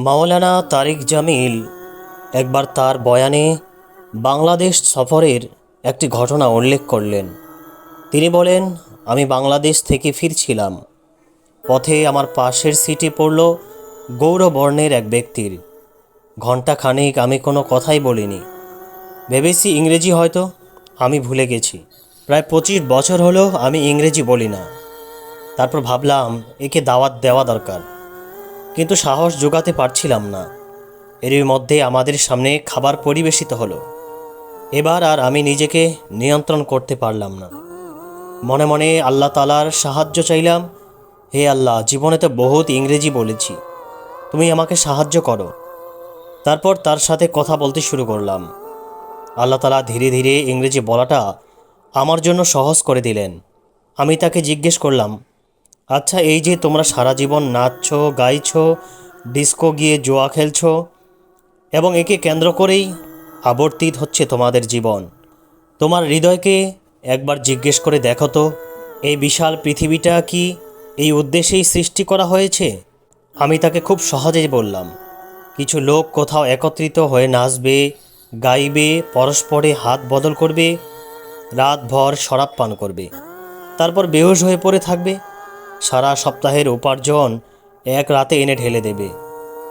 মাওলানা তারিক জামিল একবার তার বয়ানে বাংলাদেশ সফরের একটি ঘটনা উল্লেখ করলেন। তিনি বলেন, আমি বাংলাদেশ থেকে ফিরছিলাম। পথে আমার পাশের সিটে পড়ল গৌরবর্ণের এক ব্যক্তির। ঘণ্টা খানিক আমি কোনো কথাই বলিনি। ভেবেছি ইংরেজি হয়তো, আমি ভুলে গেছি। প্রায় পঁচিশ বছর হলো আমি ইংরেজি বলি না। তারপর ভাবলাম, একে দাওয়াত দেওয়া দরকার। কিন্তু সাহস জোগাতে পারছিলাম না। এরই মধ্যে আমাদের সামনে খাবার পরিবেশিত হলো। এবার আর আমি নিজেকে নিয়ন্ত্রণ করতে পারলাম না। মনে মনে আল্লাহ তালার সাহায্য চাইলাম, হে আল্লাহ, জীবনে তো বহুত ইংরেজি বলেছি। তুমি আমাকে সাহায্য করো। তারপর তার সাথে কথা বলতে শুরু করলাম। আল্লাহ তালা ধীরে ধীরে ইংরেজি বলাটা আমার জন্য সহজ করে দিলেন। আমি তাকে জিজ্ঞেস করলাম আচ্ছা এই যে তোমরা সারা জীবন নাচছো, গাইছো, ডিস্কো গিয়ে জোয়া খেলছো এবং একে কেন্দ্র করেই আবর্তিত হচ্ছে তোমাদের জীবন। তোমার হৃদয়কে একবার জিজ্ঞেস করে দেখো তো, এই বিশাল পৃথিবীটা কি এই উদ্দেশ্যেই সৃষ্টি করা হয়েছে? আমি তাকে খুব সহজেই বললাম, কিছু লোক কোথাও একত্রিত হয়ে নাচবে, গাইবে, পরস্পরে হাত বদল করবে, রাতভর শরাব পান করবে, তারপর বেহুশ হয়ে পড়ে থাকবে। সারা সপ্তাহের উপার্জন এক রাতে এনে ঢেলে দেবে।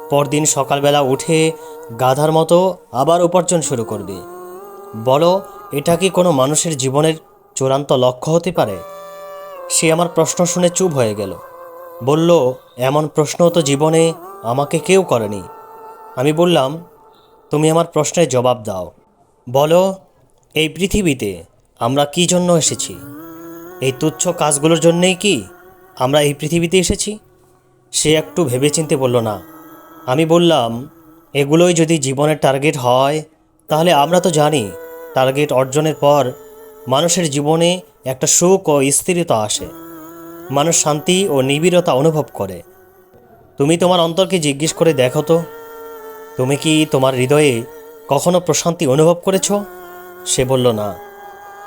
পরদিন সকালবেলা উঠে গাধার মতো আবার উপার্জন শুরু করবে। বলো, এটা কি কোনো মানুষের জীবনের চূড়ান্ত লক্ষ্য হতে পারে? সে আমার প্রশ্ন শুনে চুপ হয়ে গেল। বলল, এমন প্রশ্ন তো জীবনে আমাকে কেউ করেনি। আমি বললাম, তুমি আমার প্রশ্নের জবাব দাও। বলো, এই পৃথিবীতে আমরা কি জন্য এসেছি? এই তুচ্ছ কাজগুলোর জন্যেই কি? আমরা এই পৃথিবীতে এসেছি? সে একটু ভেবেচিন্তে বলল, না। আমি বললাম, এগুলোই যদি জীবনের টার্গেট হয়, তাহলে আমরা তো জানি টার্গেট অর্জনের পর মানুষের জীবনে একটা সুখ ও স্থিরতা আসে। মানুষ শান্তি ও নিবিড়তা অনুভব করে। তুমি তোমার অন্তরকে জিজ্ঞেস করে দেখো তো। তুমি কি তোমার হৃদয়ে কখনো প্রশান্তি অনুভব করেছ? সে বলল, না।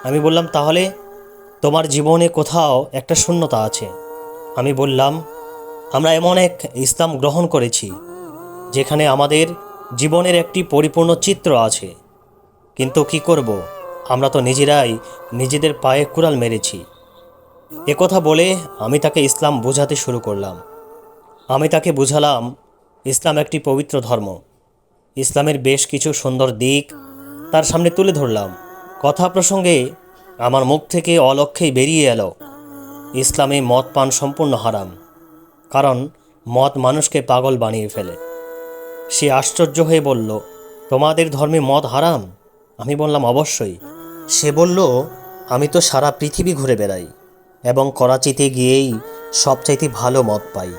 আমি বললাম, তাহলে তোমার জীবনে কোথাও একটা শূন্যতা আছে। আমি বললাম, আমরা এমন এক ইসলাম গ্রহণ করেছি, যেখানে আমাদের জীবনের একটি পরিপূর্ণ চিত্র আছে। কিন্তু কি করব? আমরা তো নিজেরাই নিজেদের পায়ে কুড়াল মেরেছি। কথা বলে আমি তাকে ইসলাম বোঝাতে শুরু করলাম। আমি তাকে বুঝালাম, ইসলাম একটি পবিত্র ধর্ম। ইসলামের বেশ কিছু সুন্দর দিক তার সামনে তুলে ধরলাম। কথা প্রসঙ্গে আমার মুখ থেকে অলক্ষেই বেরিয়ে এলো। ইসলামে মদ পান সম্পূর্ণ হারাম, কারণ মদ মানুষকে পাগল বানিয়ে ফেলে। সে আশ্চর্য হয়ে বলল, তোমাদের ধর্মে মদ হারাম? আমি বললাম, অবশ্যই। সে বলল, আমি তো সারা পৃথিবী ঘুরে বেড়াই এবং করাচিতে গিয়েই সবচাইতে ভালো মদ পাই।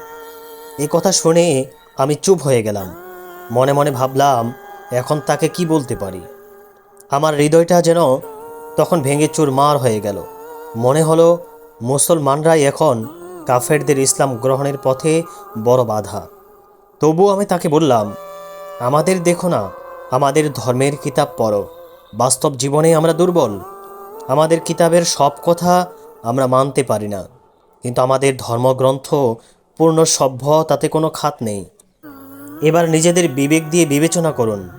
এ কথা শুনে আমি চুপ হয়ে গেলাম। মনে মনে ভাবলাম, এখন তাকে কি বলতে পারি? আমার হৃদয়টা যেন তখন ভেঙে চুরমার হয়ে গেল। মনে হলো মুসলমানরাই এখন কাফেরদের ইসলাম গ্রহণের পথে বড় বাধা। তবু আমি তাকে বললাম, আমাদের দেখো না, আমাদের ধর্মের কিতাব পড়ো। বাস্তব জীবনে আমরা দুর্বল। আমাদের কিতাবের সব কথা আমরা মানতে পারি না। কিন্তু আমাদের ধর্মগ্রন্থ পূর্ণ সভ্য, তাতে কোনো খাত নেই। এবার নিজেদের বিবেক দিয়ে বিবেচনা করুন।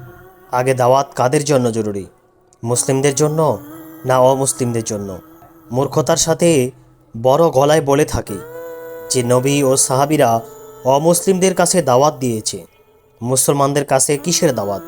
আগে দাওয়াত কাদের জন্য জরুরি? মুসলিমদের জন্য না অমুসলিমদের জন্য? মূর্খতার সাথে বড় গলায় বলে থাকে যে নবী ও সাহাবিরা অমুসলিমদের কাছে দাওয়াত দিয়েছে। মুসলমানদের কাছে কিসের দাওয়াত?